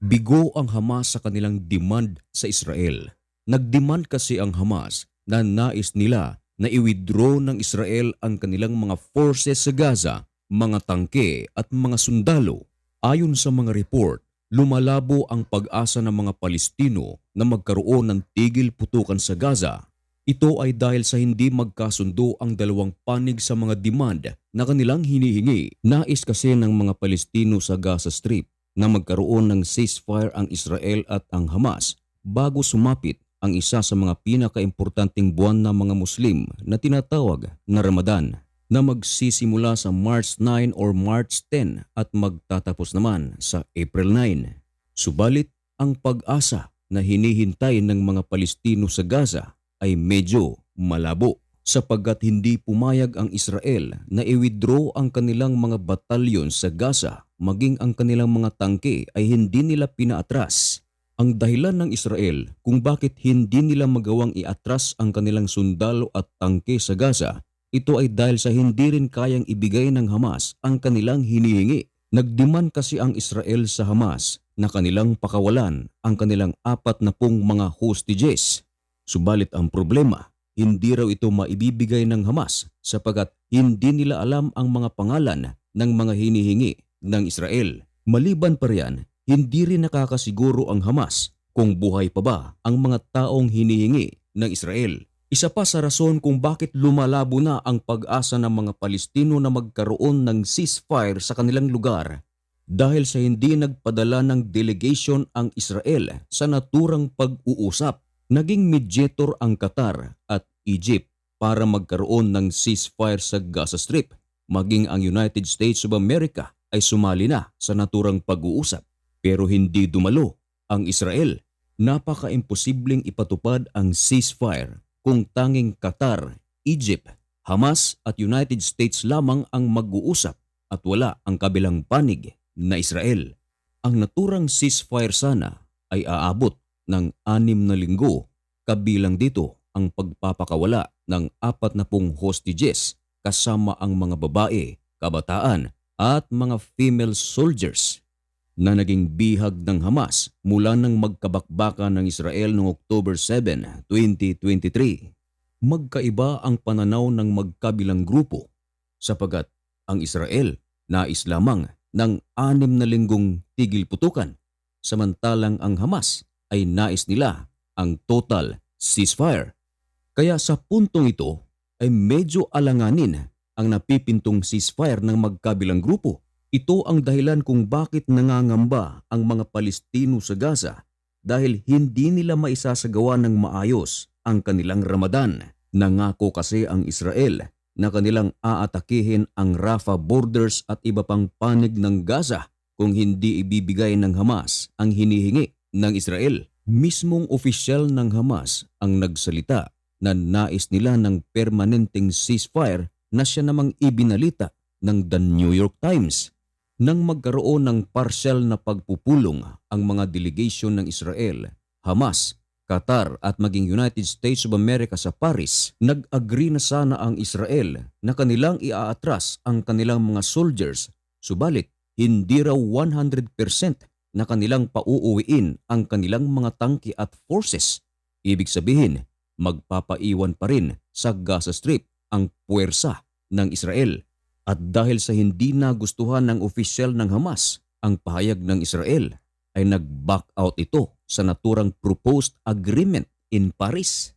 Bigo ang Hamas sa kanilang demand sa Israel. Nagdemand kasi ang Hamas na nais nila na i-withdraw ng Israel ang kanilang mga forces sa Gaza, mga tangke at mga sundalo. Ayon sa mga report, lumalabo ang pag-asa ng mga Palestino na magkaroon ng tigil putukan sa Gaza. Ito ay dahil sa hindi magkasundo ang dalawang panig sa mga demand na kanilang hinihingi. Nais kasi ng mga Palestino sa Gaza Strip na magkaroon ng ceasefire ang Israel at ang Hamas bago sumapit ang isa sa mga pinakaimportanteng buwan ng mga Muslim na tinatawag na Ramadan na magsisimula sa March 9 or March 10 at magtatapos naman sa April 9. Subalit ang pag-asa na hinihintay ng mga Palestino sa Gaza ay medyo malabo sapagkat hindi pumayag ang Israel na i-withdraw ang kanilang mga batalyon sa Gaza maging ang kanilang mga tangke ay hindi nila pinaatras. Ang dahilan ng Israel kung bakit hindi nila magawang iatras ang kanilang sundalo at tangke sa Gaza, ito ay dahil sa hindi rin kayang ibigay ng Hamas ang kanilang hinihingi. Nagdiman kasi ang Israel sa Hamas na kanilang pakawalan ang kanilang apat na pong mga hostages. Subalit ang problema, hindi raw ito maibibigay ng Hamas sapagat hindi nila alam ang mga pangalan ng mga hinihingi ng Israel. Maliban pa riyan, hindi rin nakakasiguro ang Hamas kung buhay pa ba ang mga taong hinihingi ng Israel. Isa pa sa rason kung bakit lumalabo na ang pag-asa ng mga Palestino na magkaroon ng ceasefire sa kanilang lugar dahil sa hindi nagpadala ng delegation ang Israel sa naturang pag-uusap. Naging mediator ang Qatar at Egypt para magkaroon ng ceasefire sa Gaza Strip. Maging ang United States of America ay sumali na sa naturang pag-uusap pero hindi dumalo ang Israel. Napaka-imposibleng ipatupad ang ceasefire kung tanging Qatar, Egypt, Hamas at United States lamang ang mag-uusap at wala ang kabilang panig na Israel. Ang naturang ceasefire sana ay aabot ng anim na linggo kabilang dito ang pagpapakawala ng apat na pong hostages kasama ang mga babae, kabataan at mga female soldiers na naging bihag ng Hamas mula nang magkabakbakan ng Israel noong October 7, 2023. Magkaiba ang pananaw ng magkabilang grupo sapagat ang Israel nais lamang ng anim na linggong tigil putukan samantalang ang Hamas ay nais nila ang total ceasefire. Kaya sa puntong ito ay medyo alanganin ang napipintong ceasefire ng magkabilang grupo. Ito ang dahilan kung bakit nangangamba ang mga Palestino sa Gaza dahil hindi nila maisasagawa ng maayos ang kanilang Ramadan. Nangako kasi ang Israel na kanilang aatakihin ang Rafah borders at iba pang panig ng Gaza kung hindi ibibigay ng Hamas ang hinihingi ng Israel. Mismong opisyal ng Hamas ang nagsalita na nais nila ng permanenteng ceasefire na siya namang ibinalita ng The New York Times. Nang magkaroon ng partial na pagpupulong ang mga delegation ng Israel, Hamas, Qatar at maging United States of America sa Paris, nag-agree na sana ang Israel na kanilang iaatras ang kanilang mga soldiers, subalit hindi raw 100% na kanilang pauuwiin ang kanilang mga tangke at forces. Ibig sabihin, magpapaiwan pa rin sa Gaza Strip ang puwersa ng Israel. At dahil sa hindi nagustuhan ng opisyal ng Hamas ang pahayag ng Israel, ay nag-back out ito sa naturang proposed agreement in Paris.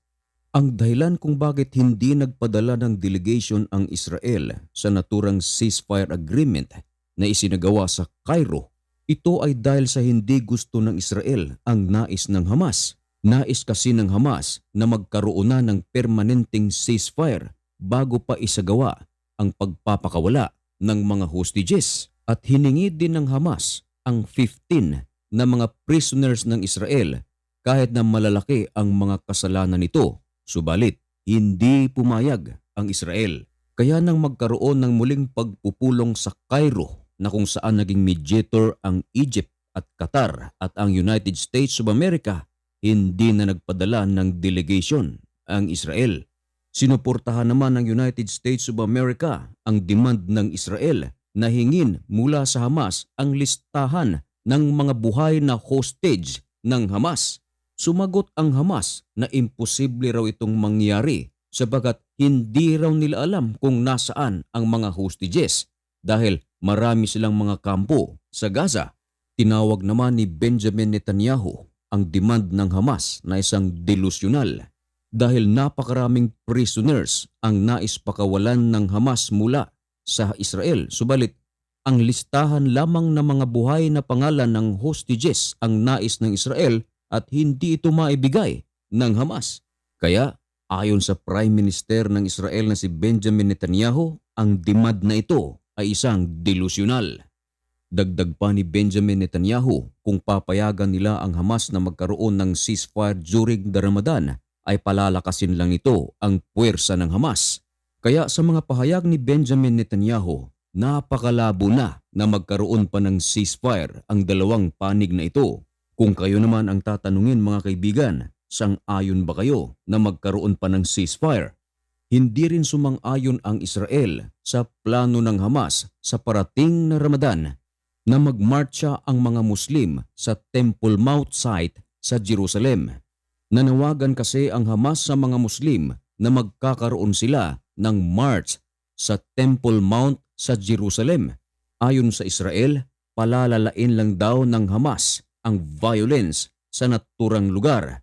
Ang dahilan kung bakit hindi nagpadala ng delegation ang Israel sa naturang ceasefire agreement na isinagawa sa Cairo, ito ay dahil sa hindi gusto ng Israel ang nais ng Hamas. Nais kasi ng Hamas na magkaroon na ng permanenteng ceasefire bago pa isagawa ang pagpapakawala ng mga hostages at hiningi din ng Hamas ang 15 na mga prisoners ng Israel kahit na malalaki ang mga kasalanan nito. Subalit, hindi pumayag ang Israel. Kaya nang magkaroon ng muling pagpupulong sa Cairo na kung saan naging mediator ang Egypt at Qatar at ang United States of America, hindi na nagpadala ng delegation ang Israel Sinuportahan naman ng United States of America ang demand ng Israel na hingin mula sa Hamas ang listahan ng mga buhay na hostage ng Hamas. Sumagot ang Hamas na imposible raw itong mangyari sabagat hindi raw nila alam kung nasaan ang mga hostages dahil marami silang mga kampo sa Gaza. Tinawag naman ni Benjamin Netanyahu ang demand ng Hamas na isang delusyonal dahil napakaraming prisoners ang nais pakawalan ng Hamas mula sa Israel. Subalit, ang listahan lamang ng mga buhay na pangalan ng hostages ang nais ng Israel at hindi ito maibigay ng Hamas. Kaya ayon sa Prime Minister ng Israel na si Benjamin Netanyahu, ang demand na ito ay isang delusyonal. Dagdag pa ni Benjamin Netanyahu kung papayagan nila ang Hamas na magkaroon ng ceasefire during the Ramadan ay palalakasin lang ito ang puwersa ng Hamas. Kaya sa mga pahayag ni Benjamin Netanyahu, napakalabo na na magkaroon pa ng ceasefire ang dalawang panig na ito. Kung kayo naman ang tatanungin mga kaibigan, sang-ayon ba kayo na magkaroon pa ng ceasefire? Hindi rin sumang-ayon ang Israel sa plano ng Hamas sa parating na Ramadan na magmarcha ang mga Muslim sa Temple Mount site sa Jerusalem. Nanawagan kasi ang Hamas sa mga Muslim na magkakaroon sila ng march sa Temple Mount sa Jerusalem. Ayon sa Israel, palalalain lang daw ng Hamas ang violence sa naturang lugar.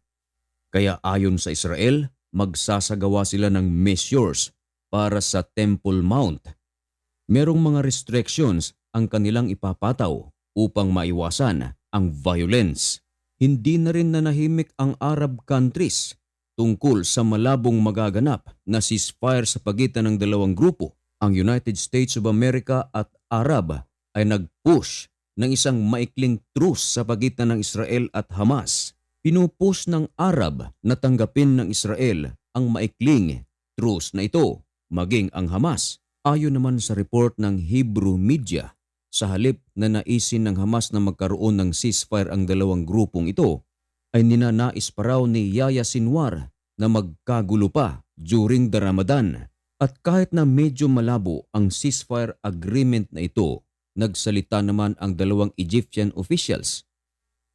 Kaya ayon sa Israel, magsasagawa sila ng measures para sa Temple Mount. Merong mga restrictions ang kanilang ipapataw upang maiwasan ang violence. Hindi na rin nanahimik ang Arab countries tungkol sa malabong magaganap na ceasefire sa pagitan ng dalawang grupo. Ang United States of America at Arab ay nag-push ng isang maikling truce sa pagitan ng Israel at Hamas. Pinupush ng Arab na tanggapin ng Israel ang maikling truce na ito, maging ang Hamas. Ayon naman sa report ng Hebrew media, sa halip na naisin ng Hamas na magkaroon ng ceasefire ang dalawang grupong ito, ay ninanais pa raw ni Yaya Sinwar na magkagulo pa during the Ramadan. At kahit na medyo malabo ang ceasefire agreement na ito, nagsalita naman ang dalawang Egyptian officials.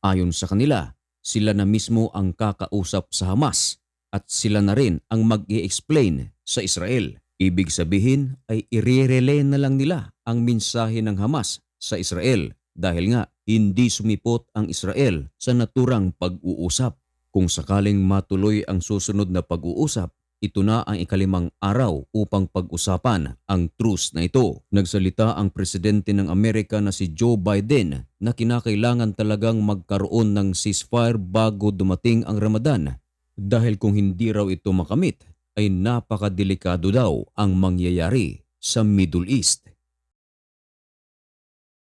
Ayon sa kanila, sila na mismo ang kakausap sa Hamas at sila na rin ang mag explain sa Israel. Ibig sabihin ay irerelay na lang nila ang mensahe ng Hamas sa Israel dahil nga hindi sumipot ang Israel sa naturang pag-uusap. Kung sakaling matuloy ang susunod na pag-uusap, ito na ang ikalimang araw upang pag-usapan ang truce na ito. Nagsalita ang presidente ng Amerika na si Joe Biden na kinakailangan talagang magkaroon ng ceasefire bago dumating ang Ramadan dahil kung hindi raw ito makamit ay napakadelikado daw ang mangyayari sa Middle East.